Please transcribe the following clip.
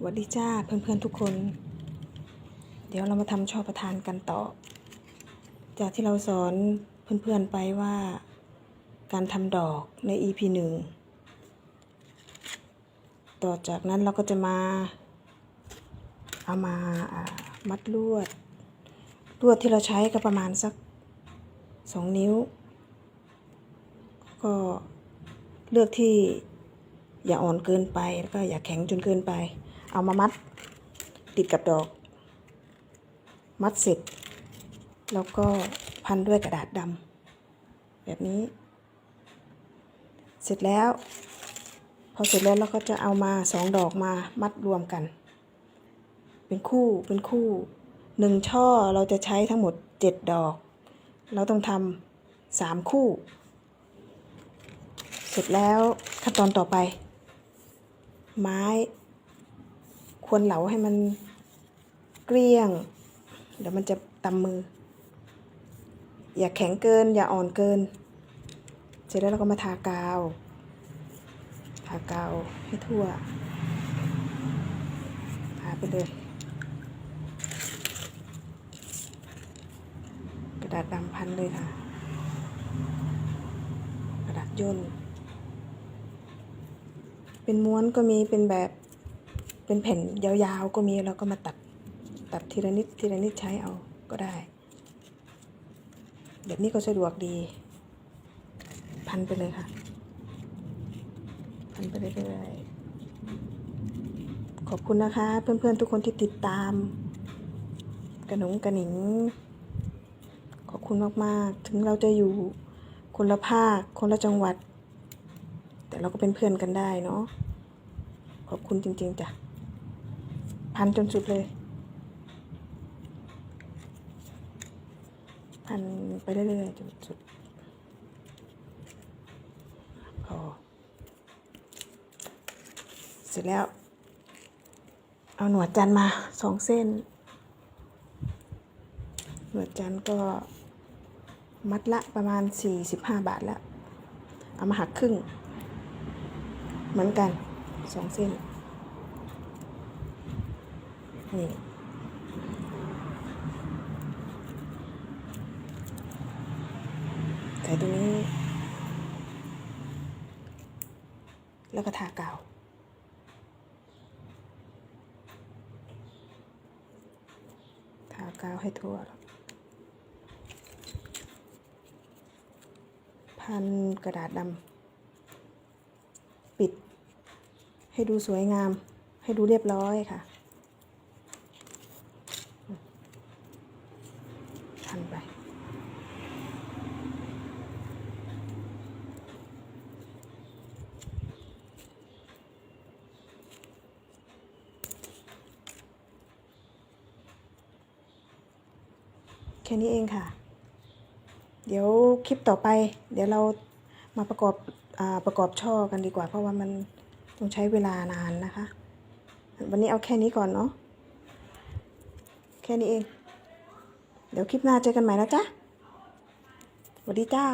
สวัสดีจ้าเพื่อนๆทุกคน เดี๋ยวเรามาทำช่อประทานกันต่อ จากที่เราสอนเพื่อนๆไปว่าการทำดอกใน EP หนึ่งต่อจากนั้นเราก็จะมา เอามาอ่ามัดลวด ลวดที่เราใช้ก็ประมาณสักสองนิ้ว ก็เลือกที่อย่าอ่อนเกินไปแล้วก็อย่าแข็งจนเกินไป เอามามัดติดกับดอก มัดเสร็จ แล้วก็พันด้วยกระดาษดำแบบนี้ เสร็จแล้ว พอเสร็จแล้วเราก็จะเอามาสองดอกมามัดรวมกัน เป็นคู่เป็นคู่หนึ่งช่อเราจะใช้ทั้งหมดเจ็ดดอก เราต้องทำสามคู่ เสร็จแล้วขั้นตอนต่อไป ไม้ ควรเหลาให้มันเกลี้ยง เดี๋ยวมันจะตำมือ อย่าแข็งเกิน อย่าอ่อนเกิน เสร็จแล้วเราก็มาทากาว ทากาวให้ทั่ว ทาไปเลย กระดาษดำพันเลยค่ะ กระดาษย่น เป็นม้วนก็มีเป็นแบบ เป็นแผ่นยาวๆก็มีเราก็มาตัดตัดทีละนิดทีละนิดใช้เอาก็ได้ แบบนี้ก็สะดวกดี พันไปเลยค่ะ พันไปเรื่อยๆขอบคุณนะคะ เพื่อนๆทุกคนที่ติดตาม กระหนงกระหนิง ขอบคุณมากๆ ถึงเราจะอยู่คนละภาค คนละจังหวัด แต่เราก็เป็นเพื่อนกันได้เนาะขอบคุณจริง ๆจ้ะ พันจนสุดเลย พันไปเรื่อยๆจนสุดพอเสร็จแล้ว เอาหนวดจันมาสองเส้น หนวดจันก็มัดละประมาณ 45 บาทแล้ว เอามาหักครึ่ง เหมือนกันสองเส้น นี่ใส่ตรงนี้ แล้วก็ทากาวทากาวให้ทั่ว พันกระดาษดำปิด ให้ดูสวยงาม ให้ดูเรียบร้อยค่ะ นไป แค่นี้เองค่ะ เดี๋ยวคลิปต่อไป เดี๋ยวเรามาประกอบอประกอบช่อกันดีกว่า เพราะว่ามันต้องใช้เวลานานนะคะ วันนี้เอาแค่นี้ก่อนเนาะแค่นี้เอง เดี๋ยวคลิปหน้าเจอกันใหม่นะจ๊ะสวัสดีจ้า